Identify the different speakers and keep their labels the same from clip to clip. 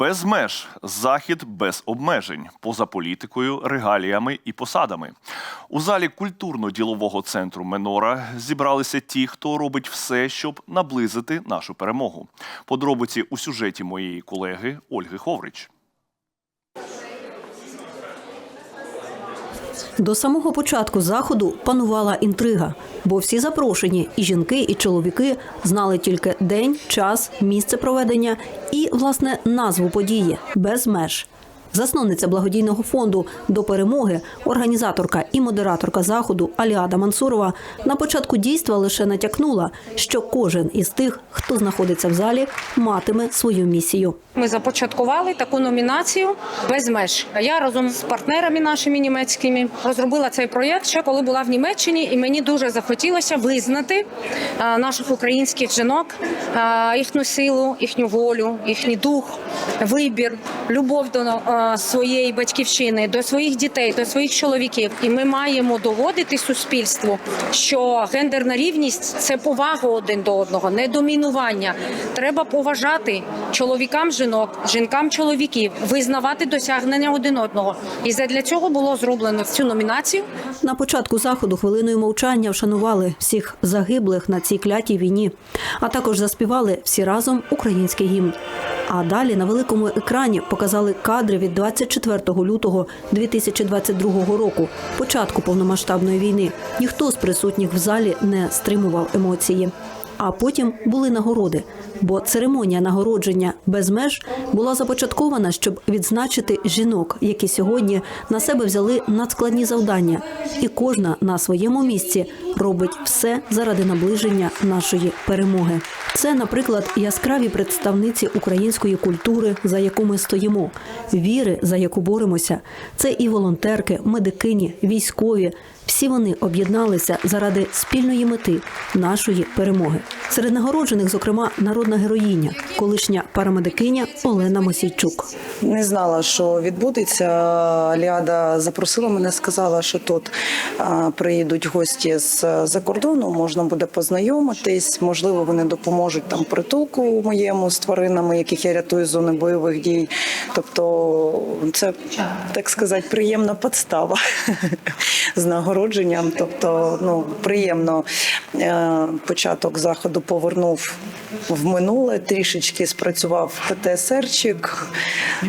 Speaker 1: Без меж захід без обмежень, поза політикою, регаліями і посадами. У залі культурно-ділового центру Менора зібралися ті, хто робить все, щоб наблизити нашу перемогу. Подробиці у сюжеті моєї колеги Ольги Ховрич.
Speaker 2: До самого початку заходу панувала інтрига, бо всі запрошені, і жінки, і чоловіки знали тільки день, час, місце проведення і, власне, назву події без меж. Засновниця благодійного фонду до перемоги, організаторка і модераторка заходу Аліада Мансурова на початку дійства лише натякнула, що кожен із тих, хто знаходиться в залі, матиме свою місію.
Speaker 3: Ми започаткували таку номінацію без меж. Я разом з партнерами нашими німецькими розробила цей проєкт ще коли була в Німеччині, і мені дуже захотілося визнати наших українських жінок, їхню силу, їхню волю, їхній дух, вибір, любов до своєї батьківщини, до своїх дітей, до своїх чоловіків. І ми маємо доводити суспільству, що гендерна рівність це повага один до одного, не домінування. Треба поважати чоловікам жінок, жінкам чоловіків, визнавати досягнення один одного. І задля цього було зроблено цю номінацію.
Speaker 2: На початку заходу хвилиною мовчання вшанували всіх загиблих на цій клятій війні, а також заспівали всі разом український гімн. А далі на великому екрані показали кадри від 24 лютого 2022 року, початку повномасштабної війни. Ніхто з присутніх в залі не стримував емоції. А потім були нагороди, бо церемонія нагородження без меж була започаткована, щоб відзначити жінок, які сьогодні на себе взяли надскладні завдання, і кожна на своєму місці робить все заради наближення нашої перемоги. Це, наприклад, яскраві представниці української культури, за яку ми стоїмо, віри, за яку боремося. Це і волонтерки, медикині, військові. Всі вони об'єдналися заради спільної мети нашої перемоги. Серед нагороджених, зокрема, народна героїня, колишня парамедикиня Олена Мосійчук.
Speaker 4: Не знала, що відбудеться. Ліада запросила мене, сказала, що тут приїдуть гості з за кордону, можна буде познайомитись. Можливо, вони допоможуть там притулку моєму з тваринами, яких я рятую з зони бойових дій. Тобто, це так сказати, приємна подстава з нагородженням. Тобто, ну приємно е, початок заходу повернув в минуле, трішечки спрацював ПТСРчик,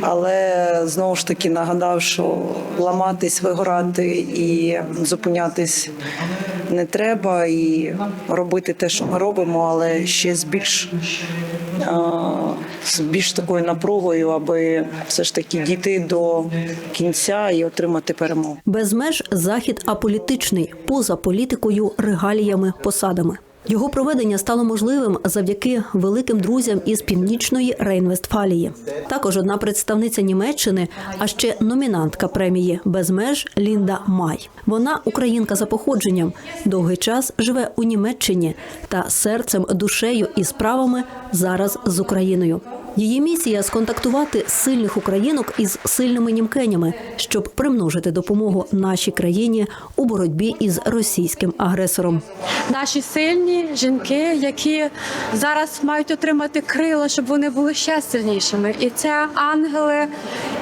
Speaker 4: але знову ж таки нагадав, що ламатись, вигорати і зупинятись не треба, і робити те, що ми робимо, але ще з більш, а, з більш такою напругою, аби все ж таки дійти до кінця і отримати перемогу.
Speaker 2: Без меж захід аполітичний, поза політикою, регаліями, посадами. Його проведення стало можливим завдяки великим друзям із північної Рейн-Вестфалії. Також одна представниця Німеччини, а ще номінантка премії без меж Лінда Май. Вона українка за походженням, довгий час живе у Німеччині та серцем, душею і справами зараз з Україною. Її місія сконтактувати сильних українок із сильними німкенями, щоб примножити допомогу нашій країні у боротьбі із російським агресором.
Speaker 5: наші сильні жінки, які зараз мають отримати крила, щоб вони були ще сильнішими. І це ангели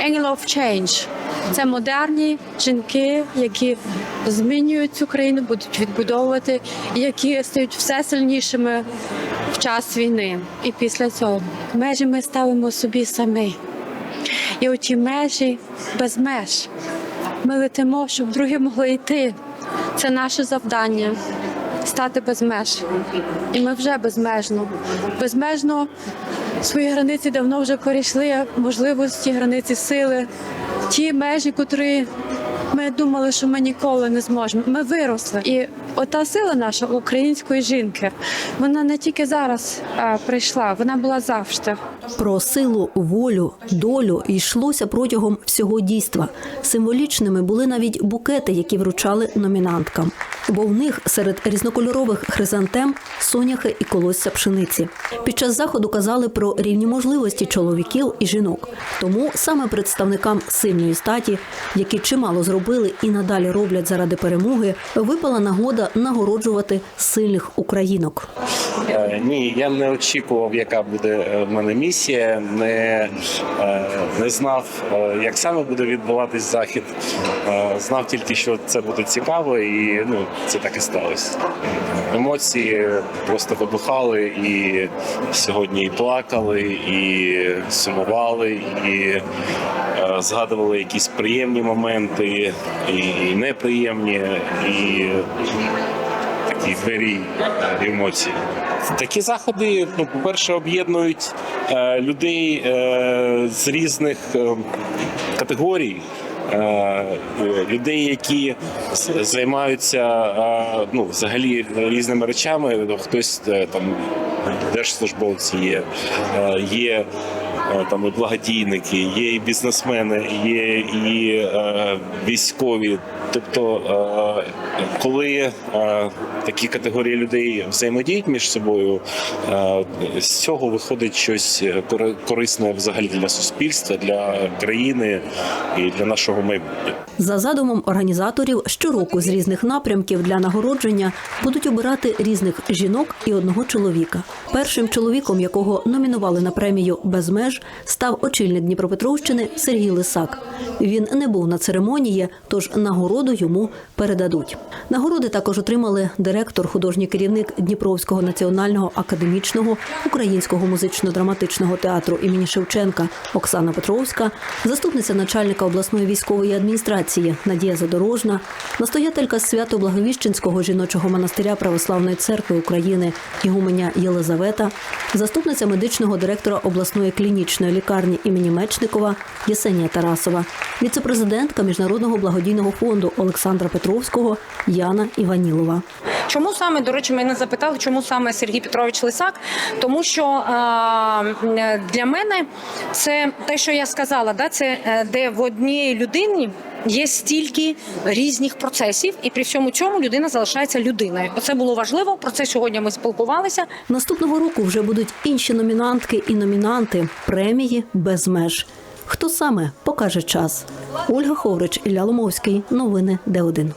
Speaker 5: Angel of Change. Це модерні жінки, які змінюють цю країну, будуть відбудовувати, які стають все сильнішими в час війни. І після цього межі ми ставимо собі самі. І оті межі без меж. Ми летимо, щоб другі могли йти. Це наше завдання стати без меж. І ми вже безмежно. Безмежно свої границі давно вже перейшли, можливості, границі сили, ті межі, котрі ми думали, що ми ніколи не зможемо. Ми виросли. І ота сила наша української жінки, вона не тільки зараз а, прийшла, вона була завжди.
Speaker 2: Про силу, волю, долю йшлося протягом всього дійства. Символічними були навіть букети, які вручали номінанткам. Бо в них серед різнокольорових хризантем соняхи і колосся пшениці. Під час заходу казали про рівні можливості чоловіків і жінок. Тому саме представникам сильної статі, які чимало зробили і надалі роблять заради перемоги, випала нагода нагороджувати сильних українок.
Speaker 6: Е, Ні, я не очікував, яка буде е, в мене місія. Не, е, не знав, як саме буде відбуватись захід. Знав тільки, що це буде цікаво, і ну це так і сталося. Емоції просто вибухали, і сьогодні і плакали, і сумували, і е, згадували якісь приємні моменти, і неприємні, і такі двері емоції. Такі заходи, ну, по-перше, об'єднують е, людей е, з різних категорій. Е, Людей, які займаються е, ну, взагалі різними речами. Ну, Хтось е, там держслужбовці є, є там і благодійники, є і бізнесмени, є і е, військові. Тобто, е, коли е, такі категорії людей взаємодіють між собою, е, з цього виходить щось кори- корисне взагалі для суспільства, для країни і для нашого майбутнього.
Speaker 2: За задумом організаторів, щороку з різних напрямків для нагородження будуть обирати різних жінок і одного чоловіка. Першим чоловіком, якого номінували на премію без меж, став очільник Дніпропетровщини Сергій Лисак. Він не був на церемонії, тож нагороду йому передадуть. Нагороди також отримали директор, художній керівник Дніпровського національного академічного українського музично-драматичного театру імені Шевченка Оксана Петровська, заступниця начальника обласної військової адміністрації Надія Задорожна, настоятелька Свято-Благовіщенського жіночого монастиря Православної церкви України Ігуменя Єлизавета, заступниця медичного директора обласної клінічної лікарні імені Мечникова Єсенія Тарасова, віцепрезидентка Міжнародного благодійного фонду Олександра Петровського Яна Іванілова.
Speaker 3: Чому саме, до речі, мене запитали, чому саме Сергій Петрович Лисак? Тому що для мене це те, що я сказала, да, це е, де в одній людині є стільки різних процесів, і при всьому цьому людина залишається людиною. Оце було важливо. Про це сьогодні ми спілкувалися.
Speaker 2: Наступного року вже будуть інші номінантки і номінанти премії без меж. Хто саме покаже час? Ольга Ховрич, Ілля Ломовський. Новини Д1.